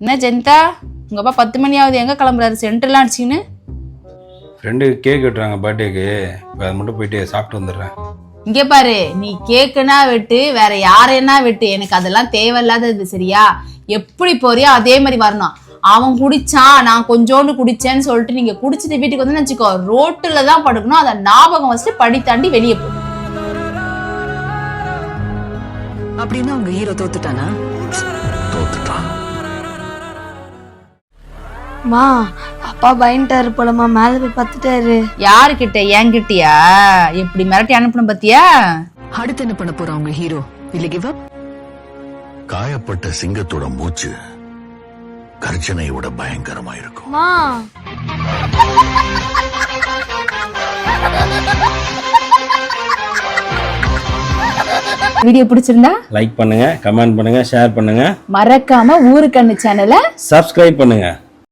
என்ன ஜெனிதா? உங்க அப்பா பத்து மணி ஆகுது எங்க கிளம்புறாரு? சென்டர்லாம் அடிச்சின்னு ஃப்ரெண்டு கேக் வெட்டுறாங்க பர்த்டேக்கு இப்போ அது மட்டும் போயிட்டு சாப்பிட்டு வந்துடுறேன். இங்க பாரு நீ கேக்குனா வெட்டு வேற யாரையா வெட்டு? எனக்கு அதெல்லாம் தேவையில்லாதது சரியா? எப்படி போறியோ அதே மாதிரி வரணும். அவன் குடிச்சான் நான் கொஞ்சோண்டு குடிச்சேன்னு சொல்லிட்டு நீங்க குடிச்சிட்டு வீட்டுக்கு வந்து வச்சுக்கோ ரோட்டுல தான் படுக்கணும். அதை ஞாபகம் வச்சுட்டு படி தாண்டி வெளியே போ. அப்படின்னா உங்க ஹீரோ தோத்துட்டானா? தோத்துட்டான். மா அப்பா பயன்ட்டாரு போலமா மேல போய் பார்த்துட்டாரு. யாருக்கிட்ட? என்கிட்டயா? எப்படி மிரட்டி அனுப்பணும் பத்தியா அடுத்து என்ன பண்ண போறான் உங்க ஹீரோ இல்ல கிவ் அப் காயப்பட்ட சிங்கத்தோட மூச்சு கர்ஜனையோட பயங்கரமா இருக்கும். மா. வீடியோ பிடிச்சிருந்தா? லைக் பண்ணுங்க கமெண்ட் பண்ணுங்க ஷேர் பண்ணுங்க. மறக்காம ஊருக்கண்ணு சேனலை சப்ஸ்கிரைப் பண்ணுங்க.